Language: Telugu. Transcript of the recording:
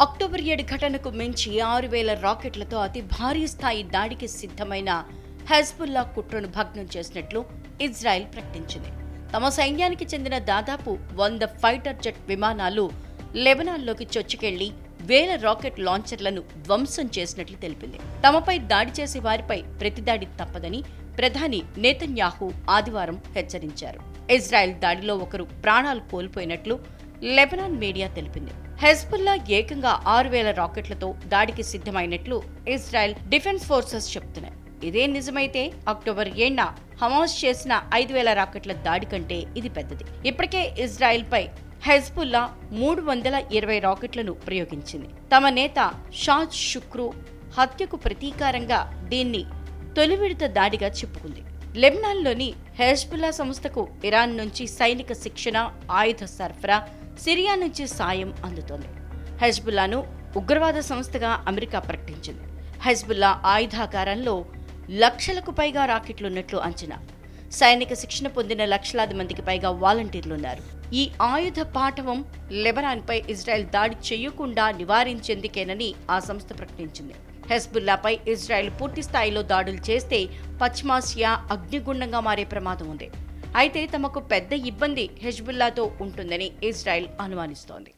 అక్టోబర్ ఏడు ఘటనకు మించి ఆరు వేల రాకెట్లతో అతి భారీ స్థాయి దాడికి సిద్ధమైన హెజ్బుల్లా కుట్రను భగ్నం చేసినట్లు ఇజ్రాయెల్ ప్రకటించింది. తమ సైన్యానికి చెందిన దాదాపు వంద ఫైటర్ జెట్ విమానాలు లెబనాన్లోకి చొచ్చుకెళ్ళి వేల రాకెట్ లాంచర్లను ధ్వంసం చేసినట్లు తెలిపింది. తమపై దాడి చేసే వారిపై ప్రతిదాడి తప్పదని ప్రధాని నేతన్యాహు ఆదివారం హెచ్చరించారు. ఇజ్రాయెల్ దాడిలో ఒకరు ప్రాణాలు కోల్పోయినట్లు లెబనాన్ మీడియా తెలిపింది. హెజ్బుల్లా ఏకంగా ఆరు వేల రాకెట్లతో దాడికి సిద్ధమైనట్లు ఇజ్రాయెల్ డిఫెన్స్ ఫోర్సెస్ చెబుతున్నాయి. ఇదే నిజమైతే అక్టోబర్ ఏడున హమాస్ చేసిన ఐదు వేల రాకెట్ల దాడి కంటే ఇది పెద్దది. ఇప్పటికే ఇజ్రాయెల్ పై హెజ్బుల్లా మూడు వందల ఇరవై రాకెట్లను ప్రయోగించింది. తమ నేత షాజ్ షుక్రు హత్యకు ప్రతీకారంగా దీన్ని తొలి విడత దాడిగా చెప్పుకుంది. లెబనాన్లోని హెజ్బుల్లా సంస్థకు ఇరాన్ నుంచి సైనిక శిక్షణ ఆయుధ సరఫరా సిరియా నుంచి సాయం అందుతోంది. హెజ్బుల్లాను ఉగ్రవాద సంస్థగా అమెరికా ప్రకటించింది. హెజ్బుల్లా ఆయుధాకారంలో లక్షలకు పైగా రాకెట్లున్నట్లు అంచనా. సైనిక శిక్షణ పొందిన లక్షలాది మందికి పైగా వాలంటీర్లున్నారు. ఈ ఆయుధ పాఠవం లెబనాన్పై ఇజ్రాయెల్ దాడి చేయకుండా నివారించేందుకేనని ఆ సంస్థ ప్రకటించింది. హెజ్బుల్లాపై ఇజ్రాయెల్ పూర్తి స్థాయిలో దాడులు చేస్తే పశ్చిమాసియా అగ్నిగుండంగా మారే ప్రమాదం ఉంది. అయితే తమకు పెద్ద ఇబ్బంది హెజ్బుల్లాతో ఉంటుందని ఇజ్రాయెల్ అనుమానిస్తోంది.